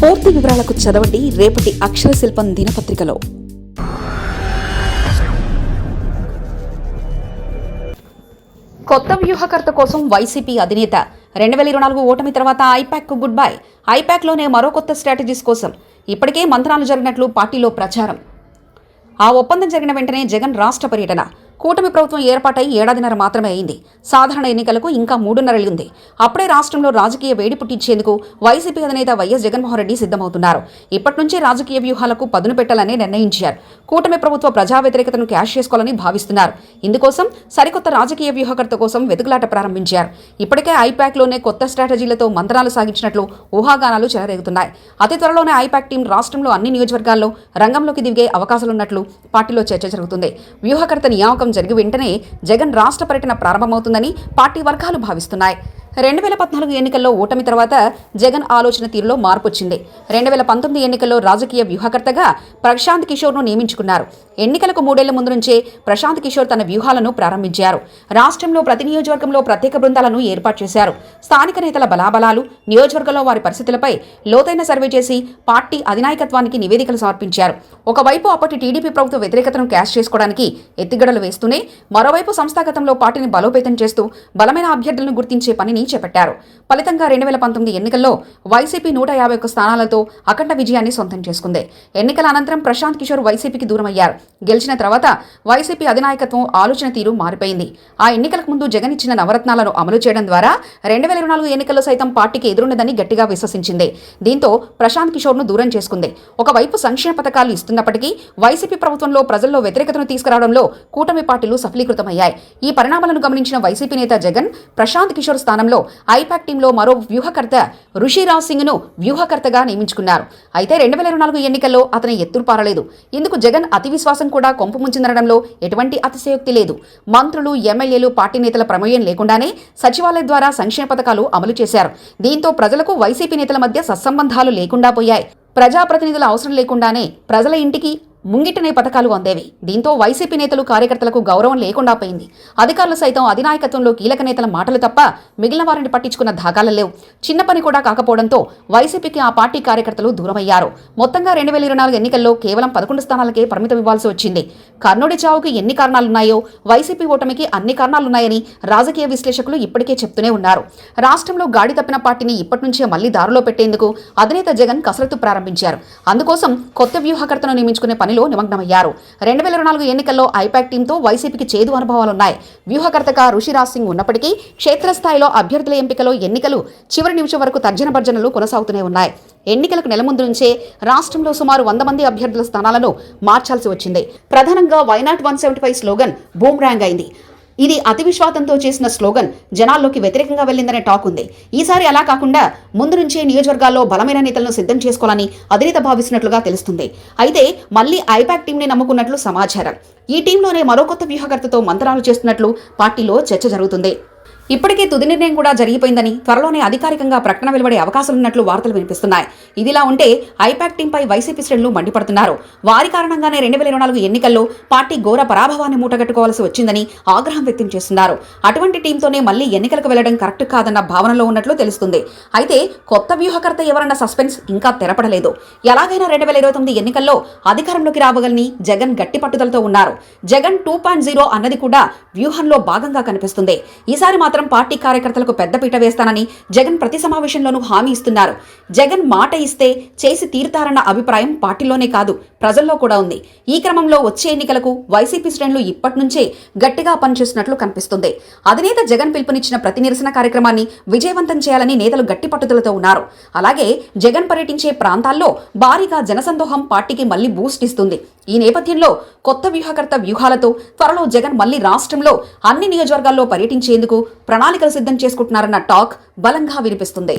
పూర్తి వివరాలకు చదవండి రేపటి అక్షర శిల్పం దినపత్రికలో. కొత్త వ్యూహకర్త కోసం వైసీపీ అధినేత. రెండు వేల ఇరవై నాలుగు ఓటమి తర్వాత ఐపాక్కు గుడ్ బై ఐపాక్లోనే మరో కొత్త స్ట్రాటజీస్ కోసం ఇప్పటికే మంత్రాలు జరిగినట్లు పార్టీలో ప్రచారం. ఆ ఒప్పందం జరిగిన వెంటనే జగన్ రాష్ట్ర పర్యటన. కూటమి ప్రభుత్వం ఏర్పాటై ఏడాదిన్నర మాత్రమే అయింది. సాధారణ ఎన్నికలకు ఇంకా మూడున్నరలు ఉంది అప్పుడే రాష్ట్రంలో రాజకీయ వేడి పుట్టించేందుకు వైసీపీ అధినేత వైఎస్ జగన్మోహన్ రెడ్డి సిద్ధమవుతున్నారు. ఇప్పటి నుంచే రాజకీయ వ్యూహాలకు పదును పెట్టాలని నిర్ణయించారు. కూటమి ప్రభుత్వ ప్రజా వ్యతిరేకతను క్యాష్ చేసుకోవాలని భావిస్తున్నారు. ఇందుకోసం సరికొత్త రాజకీయ వ్యూహకర్త కోసం వెతుకులాట ప్రారంభించారు. ఇప్పటికే ఐప్యాక్లోనే కొత్త స్ట్రాటజీలతో మంత్రాలు సాగించినట్లు ఊహాగానాలు చెలరేగుతున్నాయి. అతి త్వరలోనే ఐపాక్ టీం రాష్ట్రంలో అన్ని నియోజకవర్గాల్లో రంగంలోకి దిగే అవకాశాలున్నట్లు పార్టీలో చర్చ జరుగుతుంది. వ్యూహకర్త నియామకం జరిగి వెంటనే జగన్ రాష్ట్ర పర్యటన ప్రారంభమవుతుందని పార్టీ వర్గాలు భావిస్తున్నాయి. రెండు వేల పద్నాలుగు ఎన్నికల్లో ఓటమి తర్వాత జగన్ ఆలోచన తీరులో మార్పు వచ్చింది రెండు వేల పంతొమ్మిది ఎన్నికల్లో రాజకీయ వ్యూహకర్తగా ప్రశాంత్ కిషోర్ను నియమించుకున్నారు. ఎన్నికలకు మూడేళ్ళ ముందు నుంచే ప్రశాంత్ కిషోర్ తన వ్యూహాలను ప్రారంభించారు. రాష్ట్రంలో ప్రతి నియోజకవర్గంలో ప్రత్యేక బృందాలను ఏర్పాటు చేశారు. స్థానిక నేతల బలాబలాలు నియోజకవర్గంలో వారి పరిస్థితులపై లోతైన సర్వే చేసి పార్టీ అధినాయకత్వానికి నివేదికలు సమర్పించారు. ఒకవైపు అప్పటి టీడీపీ ప్రభుత్వ వ్యతిరేకతను క్యాష్ చేసుకోవడానికి ఎత్తిగడలు వేస్తూనే మరోవైపు సంస్థాగతంలో పార్టీని బలోపేతం చేస్తూ బలమైన అభ్యర్థులను గుర్తించే పనిని చేపట్టారు. ఫలితంగా రెండు వేల పంతొమ్మిది ఎన్నికల్లో వైసీపీ నూట యాభై ఒక్క స్థానాలతో అఖండ విజయాన్ని సొంతం చేసుకుంది. ఎన్నికల అనంతరం ప్రశాంత్ కిషోర్ వైసీపీకి దూరమయ్యారు. గెలిచిన తర్వాత వైసీపీ అధినాయకత్వం ఆలోచన తీరు మారిపోయింది. ఆ ఎన్నికలకు ముందు జగన్ ఇచ్చిన నవరత్నాలను అమలు చేయడం ద్వారా రెండు వేల ఇరవై నాలుగు ఎన్నికల్లో సైతం పార్టీకి ఎదురున్నదని గట్టిగా విశ్వసించింది. దీంతో ప్రశాంత్ కిషోర్ను దూరం చేసుకుంది. ఒకవైపు సంక్షేమ పథకాలు ఇస్తున్నప్పటికీ వైసీపీ ప్రభుత్వంలో ప్రజల్లో వ్యతిరేకతను తీసుకురావడంలో కూటమి పార్టీలు సఫలీకృతమయ్యాయి. ఈ పరిణామాలను గమనించిన వైసీపీ నేత జగన్ ప్రశాంత్ కిషోర్ స్థానంలో ఐపాక్ టీంలో మరో వ్యూహకర్త ఋషిరాజ్ సింగ్ను వ్యూహకర్తగా నియమించుకున్నారు. అయితే రెండు వేల ఇరవై నాలుగు ఎన్నికల్లో అతని ఎత్తులు పారలేదు. ఇందుకు జగన్ అతి విశ్వాసం కూడా కొంపు ముంచిందనడంలో ఎటువంటి అతిశయోక్తి లేదు. మంత్రులు ఎమ్మెల్యేలు పార్టీ నేతల ప్రమేయం లేకుండానే సచివాలయం ద్వారా సంక్షేమ పథకాలు అమలు చేశారు. దీంతో ప్రజలకు వైసీపీ నేతల మధ్య సత్సంబంధాలు లేకుండా పోయాయి. ప్రజాప్రతినిధుల అవసరం లేకుండానే ప్రజల ఇంటికి ముంగిటనే పథకాలు అందేవి. దీంతో వైసీపీ నేతలు కార్యకర్తలకు గౌరవం లేకుండా పోయింది. అధికారులు సైతం అధినాయకత్వంలో కీలక నేతల మాటలు తప్ప మిగిలిన వారిని పట్టించుకున్న దాఖలు లేవు. చిన్న పని కూడా కాకపోవడంతో వైసీపీకి ఆ పార్టీ కార్యకర్తలు దూరమయ్యారు. మొత్తంగా రెండు వేల ఇరవై నాలుగు ఎన్నికల్లో కేవలం పదకొండు స్థానాలకే పరిమితం ఇవ్వాల్సి వచ్చింది. కర్ణుడి చావుకి ఎన్ని కారణాలున్నాయో వైసీపీ ఓటమికి అన్ని కారణాలున్నాయని రాజకీయ విశ్లేషకులు ఇప్పటికే చెప్తూనే ఉన్నారు. రాష్ట్రంలో గాడి తప్పిన పార్టీని ఇప్పటి నుంచే మళ్ళీ దారిలో పెట్టేందుకు అధినేత జగన్ కసరత్తు ప్రారంభించారు. అందుకోసం కొత్త వ్యూహకర్తను నియమించుకునే పనిలో నిమగ్నమయ్యారు. రెండు వేల ఇరవై నాలుగు ఎన్నికల్లో ఐపాక్ టీంతో వైసీపీకి చేదు అనుభవాలున్నాయి. వ్యూహకర్తగా ఋషిరాజ్ సింగ్ ఉన్నప్పటికీ క్షేత్రస్థాయిలో అభ్యర్థుల ఎంపికలో ఎన్నికలు చివరి నిమిషం వరకు తర్జన భర్జనలు కొనసాగుతూనే ఉన్నాయి. ఎన్నికలకు నెల ముందు నుంచే రాష్ట్రంలో సుమారు వంద మంది అభ్యర్థుల స్థానాలను మార్చాల్సి వచ్చింది. ప్రధానంగా why not one seventy five slogan boomerang అయింది. ఇది అతి విశ్వాసంతో చేసిన స్లోగన్. జనాల్లోకి వ్యతిరేకంగా వెళ్ళిందనే టాక్ ఉంది. ఈసారి అలా కాకుండా ముందు నుంచే నియోజకవర్గాల్లో బలమైన నేతలను సిద్ధం చేసుకోవాలని అధినేత భావిస్తున్నట్లుగా తెలుస్తుంది. అయితే మళ్ళీ ఐపాక్ టీంని నమ్ముకున్నట్లు సమాచారం. ఈ టీంలోనే మరో కొత్త వ్యూహకర్తతో మంత్రాలు చేస్తున్నట్లు పార్టీలో చర్చ జరుగుతుంది. ఇప్పటికే తుది నిర్ణయం కూడా జరిగిపోయిందని త్వరలోనే అధికారికంగా ప్రకటన వెలువడే అవకాశాలున్నట్లు వార్తలు వినిపిస్తున్నాయి. ఇదిలా ఉంటే ఐపాక్ టీంపై వైసీపీ శ్రేణులు మండిపడుతున్నారు. వారి కారణంగానే రెండు వేల ఇరవై నాలుగు ఎన్నికల్లో పార్టీ ఘోర పరాభవాన్ని మూటగట్టుకోవాల్సి వచ్చిందని ఆగ్రహం వ్యక్తం చేస్తున్నారు. అటువంటి టీంతోనే మళ్ళీ ఎన్నికలకు వెళ్ళడం కరెక్ట్ కాదన్న భావనలో ఉన్నట్లు తెలుస్తుంది. అయితే కొత్త వ్యూహకర్త ఎవరన్న సస్పెన్స్ ఇంకా తెరపడలేదు. ఎలాగైనా రెండు వేల ఇరవై తొమ్మిది ఎన్నికల్లో అధికారంలోకి రావగలని జగన్ గట్టి పట్టుదలతో ఉన్నారు. జగన్ టూ పాయింట్ జీరో అన్నది కూడా వ్యూహంలో భాగంగా కనిపిస్తుంది. ఈసారి మాత్రం మాత్రం పార్టీ కార్యకర్తలకు పెద్దపీట వేస్తానని జగన్ ప్రతి సమావేశంలోనూ హామీ ఇస్తున్నారు. జగన్ మాట ఇస్తే చేసి తీరుతారన్న అభిప్రాయం పార్టీలోనే కాదు ప్రజల్లో కూడా ఉంది. ఈ క్రమంలో వచ్చే ఎన్నికలకు వైసీపీ శ్రేణులు ఇప్పటి నుంచే గట్టిగా పనిచేస్తున్నట్లు కనిపిస్తుంది. అధినేత జగన్ పిలుపునిచ్చిన ప్రతి నిరసన కార్యక్రమాన్ని విజయవంతం చేయాలని నేతలు గట్టి పట్టుదలతో ఉన్నారు. అలాగే జగన్ పర్యటించే ప్రాంతాల్లో భారీగా జనసందోహం పార్టీకి మళ్ళీ బూస్ట్ ఇస్తుంది. ఈ నేపథ్యంలో కొత్త వ్యూహకర్త వ్యూహాలతో త్వరలో జగన్ మళ్ళీ రాష్ట్రంలో అన్ని నియోజకవర్గాల్లో పర్యటించేందుకు ప్రణాళికలు సిద్ధం చేసుకుంటున్నారన్న టాక్ బలంగా వినిపిస్తుంది.